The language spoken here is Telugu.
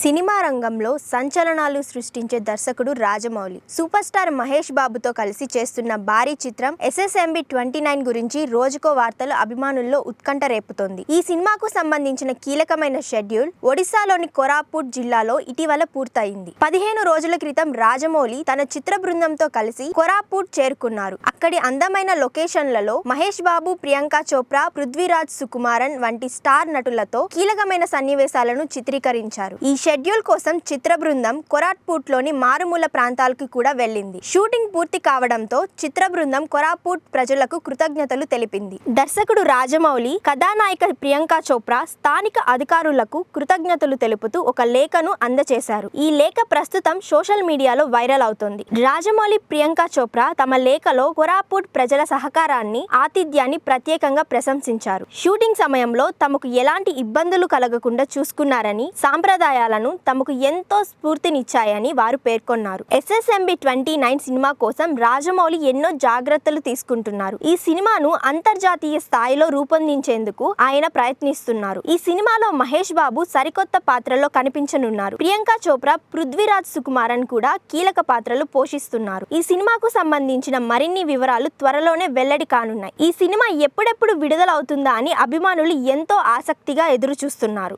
సినిమా రంగంలో సంచలనాలు సృష్టించే దర్శకుడు రాజమౌళి. సూపర్ స్టార్ మహేష్ బాబుతో కలిసి చేస్తున్న భారీ చిత్రం ఎస్ఎస్ఎంబి ట్వంటీ నైన్ గురించి రోజుకో వార్తలు అభిమానుల్లో ఉత్కంఠ రేపుతోంది. ఈ సినిమాకు సంబంధించిన కీలకమైన షెడ్యూల్ ఒడిశాలోని కొరాపూట్ జిల్లాలో ఇటీవల పూర్తయింది. పదిహేను రోజుల క్రితం రాజమౌళి తన చిత్ర బృందంతో కలిసి కొరాపూట్ చేరుకున్నారు. అక్కడి అందమైన లొకేషన్లలో మహేష్ బాబు ప్రియాంక చోప్రా పృథ్వీరాజ్ సుకుమారన్ వంటి స్టార్ నటులతో కీలకమైన సన్నివేశాలను చిత్రీకరించారు. ఈ షెడ్యూల్ కోసం చిత్ర బృందం కొరాట్పూట్లోని మారుమూల ప్రాంతాలకు కూడా వెళ్ళింది. షూటింగ్ పూర్తి కావడంతో చిత్ర బృందం కొరాపూట్ ప్రజలకు కృతజ్ఞతలు తెలిపింది. దర్శకుడు రాజమౌళి కథానాయిక ప్రియాంక చోప్రా స్థానిక అధికారులకు కృతజ్ఞతలు తెలుపుతూ ఒక లేఖను అందజేశారు ఈ లేఖ ప్రస్తుతం సోషల్ మీడియాలో వైరల్ అవుతోంది. రాజమౌళి ప్రియాంక చోప్రా తమ లేఖలో కొరాపూట్ ప్రజల సహకారాన్ని ఆతిథ్యాన్ని ప్రత్యేకంగా ప్రశంసించారు. షూటింగ్ సమయంలో తమకు ఎలాంటి ఇబ్బందులు కలగకుండా చూసుకున్నారని సాంప్రదాయాలను తమకు ఎంతో స్ఫూర్తినిచ్చాయని వారు పేర్కొన్నారు. ఎస్ఎస్ఎంబి ట్వంటీ నైన్ సినిమా కోసం రాజమౌళి ఎన్నో జాగ్రత్తలు తీసుకుంటున్నారు. ఈ సినిమాను అంతర్జాతీయ స్థాయిలో రూపొందించేందుకు ఆయన ప్రయత్నిస్తున్నారు. ఈ సినిమాలో మహేష్ బాబు సరికొత్త పాత్రలో కనిపించనున్నారు. ప్రియాంక చోప్రా పృథ్వీరాజ్ సుకుమారన్ కూడా కీలక పాత్రలు పోషిస్తున్నారు. ఈ సినిమాకు సంబంధించిన మరిన్ని వివరాలు త్వరలోనే వెల్లడి కానున్నాయి. ఈ సినిమా ఎప్పుడెప్పుడు విడుదలవుతుందా అని అభిమానులు ఎంతో ఆసక్తిగా ఎదురు చూస్తున్నారు